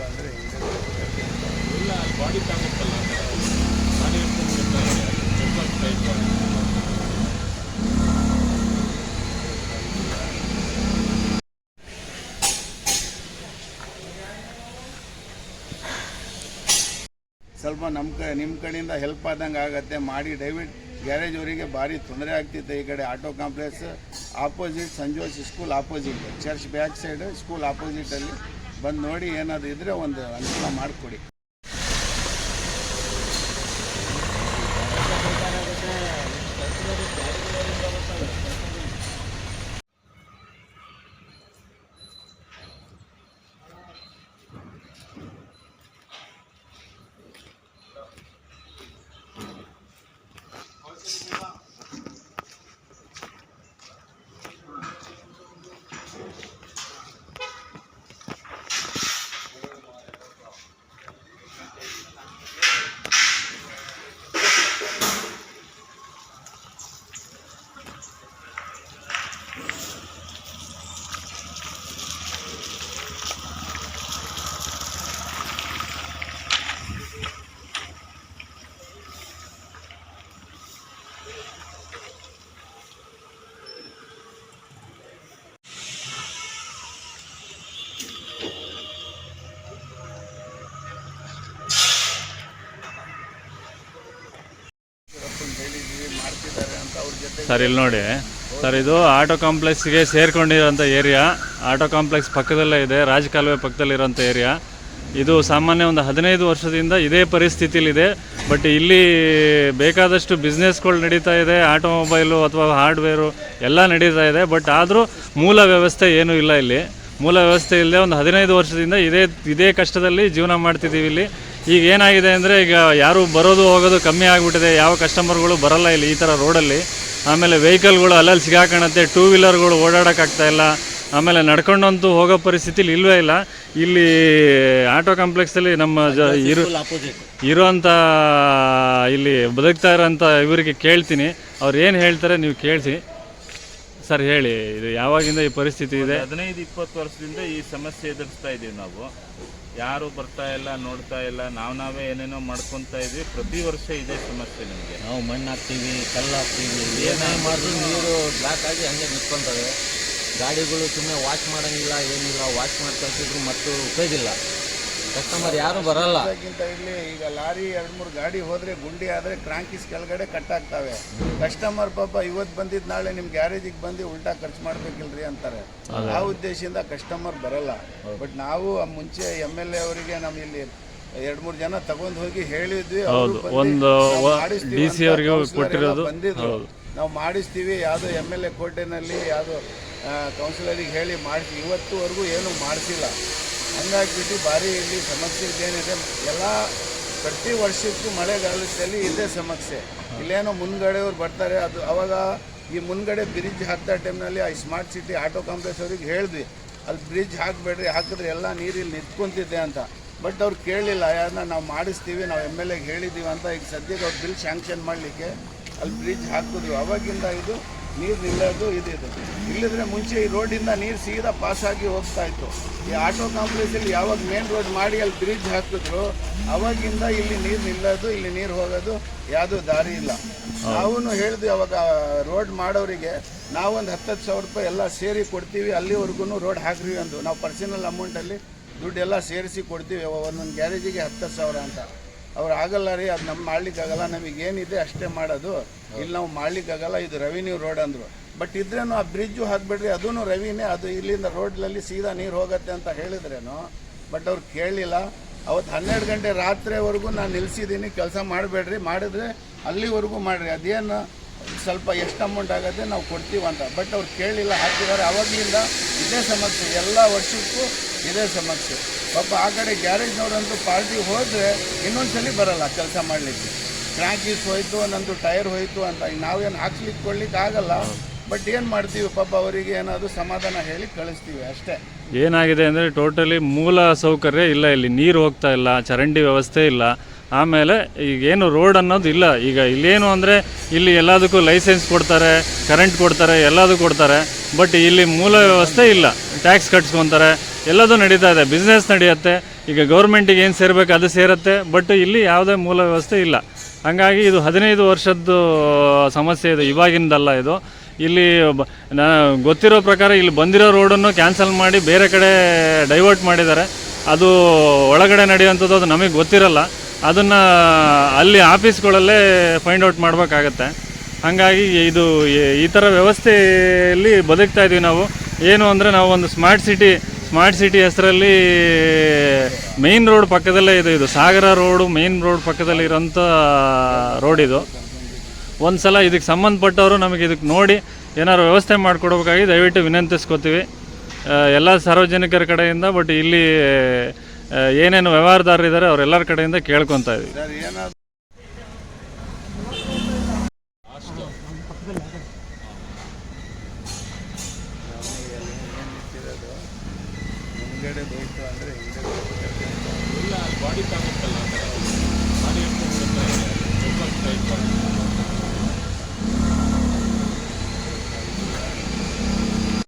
ಅಂದರೆ ಇಲ್ಲ ಬಾಡಿ ಸ್ವಲ್ಪ ನಮ್ಮ ನಿಮ್ಮ ಕಡೆಯಿಂದ ಹೆಲ್ಪ್ ಆದಂಗೆ ಆಗತ್ತೆ. ಮಾಡಿ ದಯವಿಟ್ಟು ಗ್ಯಾರೇಜ್ ಅವರಿಗೆ ಭಾರಿ ತೊಂದರೆ ಆಗ್ತಿತ್ತು ಈ ಕಡೆ auto complex. Opposite ಸಂಜೋಸ್ school opposite. Church back side school ಆಪೋಸಿಟಲ್ಲಿ ಬಂದು ನೋಡಿ ಏನಾದರೂ ಇದ್ದರೆ ಒಂದು ಅನುಕೂಲ ಮಾಡಿಕೊಡಿ ಹೇಳಿದ್ವಿ ಮಾಡ್ತಿದ್ದಾರೆ ಅಂತ ಅವ್ರ ಜೊತೆ ಸರ್, ಇಲ್ಲಿ ನೋಡಿ. ಸರ್, ಇದು ಆಟೋ ಕಾಂಪ್ಲೆಕ್ಸ್ಗೆ ಸೇರ್ಕೊಂಡಿರೋಂಥ ಏರಿಯಾ. ಆಟೋ ಕಾಂಪ್ಲೆಕ್ಸ್ ಪಕ್ಕದಲ್ಲೇ ಇದೆ ರಾಜ ಕಾಲುವೆ ಪಕ್ಕದಲ್ಲಿರೋಂಥ ಏರಿಯಾ. ಇದು ಸಾಮಾನ್ಯ ಒಂದು ಹದಿನೈದು ವರ್ಷದಿಂದ ಇದೇ ಪರಿಸ್ಥಿತಿಲಿದೆ ಬಟ್ ಇಲ್ಲಿ ಬೇಕಾದಷ್ಟು ಬಿಸ್ನೆಸ್ಗಳು ನಡೀತಾ ಇದೆ, ಆಟೋಮೊಬೈಲು ಅಥವಾ ಹಾರ್ಡ್ವೇರು ಎಲ್ಲ ನಡೀತಾ ಇದೆ. ಬಟ್ ಆದರೂ ಮೂಲ ವ್ಯವಸ್ಥೆ ಏನೂ ಇಲ್ಲ ಇಲ್ಲಿ. ಮೂಲ ವ್ಯವಸ್ಥೆ ಇಲ್ಲದೆ ಒಂದು ಹದಿನೈದು ವರ್ಷದಿಂದ ಇದೇ ಇದೇ ಕಷ್ಟದಲ್ಲಿ ಜೀವನ ಮಾಡ್ತಿದ್ದೀವಿ ಇಲ್ಲಿ. ಈಗ ಏನಾಗಿದೆ ಅಂದರೆ ಈಗ ಯಾರು ಬರೋದು ಹೋಗೋದು ಕಮ್ಮಿ ಆಗಿಬಿಟ್ಟಿದೆ. ಯಾವ ಕಸ್ಟಮರ್ಗಳು ಬರಲ್ಲ ಇಲ್ಲಿ ಈ ಥರ ರೋಡಲ್ಲಿ ಆಮೇಲೆ ವೆಹಿಕಲ್ಗಳು ಅಲ್ಲಲ್ಲಿ ಸಿಗಾಕಣತ್ತೆ ಟೂ ವೀಲರ್ಗಳು ಓಡಾಡೋಕ್ಕಾಗ್ತಾ ಇಲ್ಲ. ಆಮೇಲೆ ನಡ್ಕೊಂಡಂತೂ ಹೋಗೋ ಪರಿಸ್ಥಿತಿಲಿ ಇಲ್ವೇ ಇಲ್ಲ. ಇಲ್ಲಿ ಆಟೋ ಕಾಂಪ್ಲೆಕ್ಸಲ್ಲಿ ನಮ್ಮ ಜ ಇರು ಇರುವಂಥ ಇಲ್ಲಿ ಬದುಕ್ತಾ ಇರೋಂಥ ಇವರಿಗೆ ಕೇಳ್ತೀನಿ. ಅವ್ರು ಏನು ಹೇಳ್ತಾರೆ ನೀವು ಕೇಳಿಸಿ. ಸರ್ ಹೇಳಿ ಇದು ಯಾವಾಗಿಂದ ಈ ಪರಿಸ್ಥಿತಿ ಇದೆ? ಹದಿನೈದು ಇಪ್ಪತ್ತು ವರ್ಷದಿಂದ ಈ ಸಮಸ್ಯೆ ಎದುರಿಸ್ತಾ ಇದ್ದೀವಿ ನಾವು. ಯಾರು ಬರ್ತಾ ಇಲ್ಲ ನೋಡ್ತಾ ಇಲ್ಲ ನಾವು ನಾವೇ ಏನೇನೋ ಮಾಡ್ಕೊತಾ ಇದ್ವಿ. ಪ್ರತಿ ವರ್ಷ ಇದೇ ಸಮಸ್ಯೆ ನಮಗೆ. ನಾವು ಮಣ್ಣು ಹಾಕ್ತೀವಿ ಕಲ್ಲು ಹಾಕ್ತೀವಿ ಏನೇ ಮಾಡಿದ್ರು ನೀರು ಬ್ಲಾಕ್ ಆಗಿ ಹಂಗೆ ನಿಂತ್ಕೊಂತವೆ. ಗಾಡಿಗಳು ಸುಮ್ಮನೆ ವಾಶ್ ಮಾಡೋಂಗಿಲ್ಲ ಏನಿಲ್ಲ ವಾಶ್ ಮಾಡಿ ಇದ್ರು ಮತ್ತು ಉಪಯೋಗ ಇಲ್ಲ. ಕಸ್ಟಮರ್ ಯಾರು ಬರಲ್ಲ. ಅದಕ್ಕಿಂತ ಇಲ್ಲಿ ಈಗ ಲಾರಿ ಎರಡು ಮೂರು ಗಾಡಿ ಹೋದ್ರೆ ಗುಂಡಿ ಆದ್ರೆ ಕ್ರಾಂಕಿಸ್ ಕೆಳಗಡೆ ಕಟ್ಟಾಗ್ತವೆ. ಕಸ್ಟಮರ್ ಪಾಪ ಇವತ್ತು ಬಂದಿದ್ ನಾಳೆ ನಿಮ್ಮ ಗ್ಯಾರೇಜಿಗೆ ಬಂದು ಉಲ್ಟಾ ಖರ್ಚು ಮಾಡ್ಬೇಕಿಲ್ರಿ ಅಂತಾರೆ. ಆ ಉದ್ದೇಶದಿಂದ ಕಸ್ಟಮರ್ ಬರಲ್ಲ. ಬಟ್ ನಾವು ಮುಂಚೆ ಎಂ ಎಲ್ ಎ ಅವರಿಗೆ ನಮ್ ಇಲ್ಲಿ ಎರಡು ಮೂರು ಜನ ತಗೊಂಡ್ ಹೋಗಿ ಹೇಳಿದ್ವಿ ಒಂದು. ಬಂದಿದ್ರು ನಾವು ಮಾಡಿಸ್ತೀವಿ ಯಾವುದೋ ಎಂ ಎಲ್ ಎ ಕೋಟೆನಲ್ಲಿ ಯಾವುದೋ ಕೌನ್ಸಿಲರಿಗೆ ಹೇಳಿ ಮಾಡಿಸಿ. ಇವತ್ತುವರೆಗೂ ಏನೂ ಮಾಡಿಸಿಲ್ಲ. ಹಂಗಾಗ್ಬಿಟ್ಟು ಭಾರಿ ಇಲ್ಲಿ ಸಮಸ್ಯೆ ಇದೇನಿದೆ. ಎಲ್ಲ ಪ್ರತಿ ವರ್ಷಕ್ಕೂ ಮಳೆಗಾಲದಲ್ಲಿ ಇದೇ ಸಮಸ್ಯೆ. ಇಲ್ಲೇನೋ ಮುನ್ಗಡೆಯವ್ರು ಬರ್ತಾರೆ. ಅದು ಅವಾಗ ಈ ಮುನ್ಗಡೆ ಬ್ರಿಡ್ಜ್ ಹಾಕ್ತಾ ಟೈಮ್ನಲ್ಲಿ ಆ ಸ್ಮಾರ್ಟ್ ಸಿಟಿ ಆಟೋ ಕಾಂಪ್ಲೆಕ್ಸ್ ಅವ್ರಿಗೆ ಹೇಳಿದ್ವಿ. ಅಲ್ಲಿ ಬ್ರಿಡ್ಜ್ ಹಾಕಬೇಡ್ರಿ, ಹಾಕಿದ್ರೆ ಎಲ್ಲ ನೀರು ಇಲ್ಲಿ ನಿಂತ್ಕೊಂತಿದ್ದೆ ಅಂತ. ಬಟ್ ಅವ್ರು ಕೇಳಲಿಲ್ಲ ಯಾರನ್ನ ನಾವು ಮಾಡಿಸ್ತೀವಿ, ನಾವು ಎಂ ಎಲ್ ಎಗೆ ಹೇಳಿದ್ದೀವಿ ಅಂತ. ಈಗ ಸದ್ಯಕ್ಕೆ ಅವ್ರು ಬಿಲ್ ಸ್ಯಾಂಕ್ಷನ್ ಮಾಡಲಿಕ್ಕೆ ಅಲ್ಲಿ ಬ್ರಿಡ್ಜ್ ಹಾಕಿದ್ವಿ ಅವಾಗಿಂದ ಇದು ನೀರು ನಿಲ್ಲೋದು ಇದಿದು ಇಲ್ಲಿದ್ರೆ ಮುಂಚೆ ಈ ರೋಡಿಂದ ನೀರು ಸೀದಾ ಪಾಸ್ ಆಗಿ ಹೋಗ್ತಾ ಇತ್ತು. ಈ ಆಟೋ ಕಾಂಪ್ಲೆಕ್ಸಲ್ಲಿ ಯಾವಾಗ ಮೇನ್ ರೋಡ್ ಮಾಡಿ ಅಲ್ಲಿ ಬ್ರಿಡ್ಜ್ ಹಾಕಿದ್ರು, ಅವಾಗಿಂದ ಇಲ್ಲಿ ನೀರು ನಿಲ್ಲೋದು, ಇಲ್ಲಿ ನೀರು ಹೋಗೋದು ಯಾವುದೂ ದಾರಿ ಇಲ್ಲ. ನಾವು ಹೇಳಿದ್ವಿ ಅವಾಗ ರೋಡ್ ಮಾಡೋರಿಗೆ, ನಾವೊಂದು ಹತ್ತತ್ತು ಸಾವಿರ ರೂಪಾಯಿ ಎಲ್ಲ ಸೇರಿ ಕೊಡ್ತೀವಿ ಅಲ್ಲಿವರೆಗೂ ರೋಡ್ ಹಾಕ್ರಿ ಅಂದು ನಾವು ಪರ್ಸನಲ್ ಅಮೌಂಟಲ್ಲಿ ದುಡ್ಡೆಲ್ಲ ಸೇರಿಸಿ ಕೊಡ್ತೀವಿ, ಒಂದೊಂದು ಗ್ಯಾರೇಜಿಗೆ ಹತ್ತು ಸಾವಿರ ಅಂತ. ಅವ್ರು ಆಗಲ್ಲ ರೀ, ಅದು ನಮ್ಮ ಮಾಡ್ಲಿಕ್ಕಾಗಲ್ಲ, ನಮಗೆ ಏನಿದೆ ಅಷ್ಟೇ ಮಾಡೋದು. ಇಲ್ಲಿ ನಾವು ಮಾಡ್ಲಿಕ್ಕಾಗಲ್ಲ, ಇದು ರೆವಿನ್ಯೂ ರೋಡ್ ಅಂದರು. ಬಟ್ ಇದ್ರೇನು ಆ ಬ್ರಿಡ್ಜು ಹಾಕ್ಬಿಡ್ರಿ ಅದೂ ರವಿನೇ ಅದು ಇಲ್ಲಿಂದ ರೋಡ್ಲಲ್ಲಿ ಸೀದಾ ನೀರು ಹೋಗುತ್ತೆ ಅಂತ ಹೇಳಿದ್ರೇನು? ಬಟ್ ಅವ್ರು ಕೇಳಲಿಲ್ಲ ಅವತ್ತು ಹನ್ನೆರಡು ಗಂಟೆ ರಾತ್ರಿವರೆಗೂ ನಾನು ನಿಲ್ಲಿಸಿದ್ದೀನಿ ಕೆಲಸ ಮಾಡಬೇಡ್ರಿ, ಮಾಡಿದ್ರೆ ಅಲ್ಲಿವರೆಗೂ ಮಾಡಿರಿ. ಅದೇನು ಸ್ವಲ್ಪ ಎಷ್ಟು ಅಮೌಂಟ್ ಆಗುತ್ತೆ ನಾವು ಕೊಡ್ತೀವಂತ. ಬಟ್ ಅವ್ರು ಕೇಳಲಿಲ್ಲ ಹಾಕಿದ್ದಾರೆ. ಅವಾಗಲಿಂದ ಇದೇ ಸಮಸ್ಯೆ. ಎಲ್ಲ ವರ್ಷಕ್ಕೂ ಇದೇ ಸಮಸ್ಯೆ. ಪಾಪ ಆ ಕಡೆ ಗ್ಯಾರೇಜ್ನವ್ರಂತೂ ಪಾರ್ಟಿ ಹೋದರೆ ಇನ್ನೊಂದು ಸಲ ಬರಲ್ಲ ಕೆಲಸ ಮಾಡಲಿಕ್ಕೆ. ಕ್ರ್ಯಾಂಕೀಸ್ ಹೋಯಿತು, ನಂದು ಟೈರ್ ಹೋಯಿತು ಅಂತ ನಾವೇನು ಹಾಕ್ಲಿಕ್ಕೆ ಕೊಡ್ಲಿಕ್ಕೆ ಆಗಲ್ಲ ಬಟ್ ಏನು ಮಾಡ್ತೀವಿ ಪಾಪ ಅವರಿಗೆ ಏನಾದರೂ ಸಮಾಧಾನ ಹೇಳಿ ಕಳಿಸ್ತೀವಿ ಅಷ್ಟೇ. ಏನಾಗಿದೆ ಅಂದರೆ ಟೋಟಲಿ ಮೂಲ ಸೌಕರ್ಯ ಇಲ್ಲ ಇಲ್ಲಿ. ನೀರು ಹೋಗ್ತಾ ಇಲ್ಲ, ಚರಂಡಿ ವ್ಯವಸ್ಥೆ ಇಲ್ಲ. ಆಮೇಲೆ ಈಗೇನು ರೋಡ್ ಅನ್ನೋದು ಇಲ್ಲ. ಈಗ ಇಲ್ಲೇನು ಅಂದರೆ ಇಲ್ಲಿ ಎಲ್ಲದಕ್ಕೂ ಲೈಸೆನ್ಸ್ ಕೊಡ್ತಾರೆ, ಕರೆಂಟ್ ಕೊಡ್ತಾರೆ, ಎಲ್ಲದೂ ಕೊಡ್ತಾರೆ. ಬಟ್ ಇಲ್ಲಿ ಮೂಲ ವ್ಯವಸ್ಥೆ ಇಲ್ಲ. ಟ್ಯಾಕ್ಸ್ ಕಟ್ಸ್ಕೊತಾರೆ. ಎಲ್ಲದೂ ನಡೀತಾ ಇದೆ. ಬಿಸ್ನೆಸ್ ನಡೆಯುತ್ತೆ. ಈಗ ಗೌರ್ಮೆಂಟಿಗೆ ಏನು ಸೇರಬೇಕು ಅದು ಸೇರುತ್ತೆ. ಬಟ್ ಇಲ್ಲಿ ಯಾವುದೇ ಮೂಲ ವ್ಯವಸ್ಥೆ ಇಲ್ಲ. ಹಾಗಾಗಿ ಇದು ಹದಿನೈದು ವರ್ಷದ್ದು ಸಮಸ್ಯೆ ಇದು. ಇವಾಗಿಂದಲ್ಲ ಇದು. ಇಲ್ಲಿ ಬ- ನಾ, ಗೊತ್ತಿರೋ ಪ್ರಕಾರ ಇಲ್ಲಿ ಬಂದಿರೋ ರೋಡನ್ನು ಕ್ಯಾನ್ಸಲ್ ಮಾಡಿ ಬೇರೆ ಕಡೆ ಡೈವರ್ಟ್ ಮಾಡಿದ್ದಾರೆ. ಅದು ಒಳಗಡೆ ನಡೆಯುವಂಥದ್ದು ಅದು ನಮಗೆ ಗೊತ್ತಿರಲ್ಲ. ಅದನ್ನು ಅಲ್ಲಿ ಆಫೀಸ್ಗಳಲ್ಲೇ ಫೈಂಡ್ ಔಟ್ ಮಾಡಬೇಕಾಗತ್ತೆ. ಹಾಗಾಗಿ ಇದು, ಈ ಥರ ವ್ಯವಸ್ಥೆಯಲ್ಲಿ ಬದುಕ್ತಾ ಇದ್ದೀವಿ ನಾವು. ಏನು ಅಂದರೆ ನಾವು ಒಂದು ಸ್ಮಾರ್ಟ್ ಸಿಟಿ ಸ್ಮಾರ್ಟ್ ಸಿಟಿ ಹೆಸರಲ್ಲಿ ಮೇನ್ ರೋಡ್ ಪಕ್ಕದಲ್ಲೇ ಇದೆ, ಇದು ಸಾಗರ ರೋಡು ಮೇನ್ ರೋಡ್ ಪಕ್ಕದಲ್ಲಿ ಇರೋಂಥ ರೋಡ್ ಇದು. ಒಂದು ಸಲ ಇದಕ್ಕೆ ಸಂಬಂಧಪಟ್ಟವರು ನಮಗೆ ಇದಕ್ಕೆ ನೋಡಿ ಏನಾದ್ರು ವ್ಯವಸ್ಥೆ ಮಾಡಿಕೊಡ್ಬೇಕಾಗಿ ದಯವಿಟ್ಟು ವಿನಂತಿಸ್ಕೋತೀವಿ. ಎಲ್ಲ ಸಾರ್ವಜನಿಕರ ಕಡೆಯಿಂದ ಬಟ್ ಇಲ್ಲಿ ಏನೇನು ವ್ಯವಹಾರದಾರರಿದ್ದಾರೆ ಅವರೆಲ್ಲರ ಕಡೆಯಿಂದ ಕೇಳ್ಕೊತಾ ಇದ್ದೀವಿ. ಬಾಡಿ ಬೇಕು ಅಂದರೆ ಹಿಂದುಗಡೆ ಎಲ್ಲ ಬಾಡಿ ಕಾಮಿಕ್ಕಲ್ಲ ಮಾಡಿ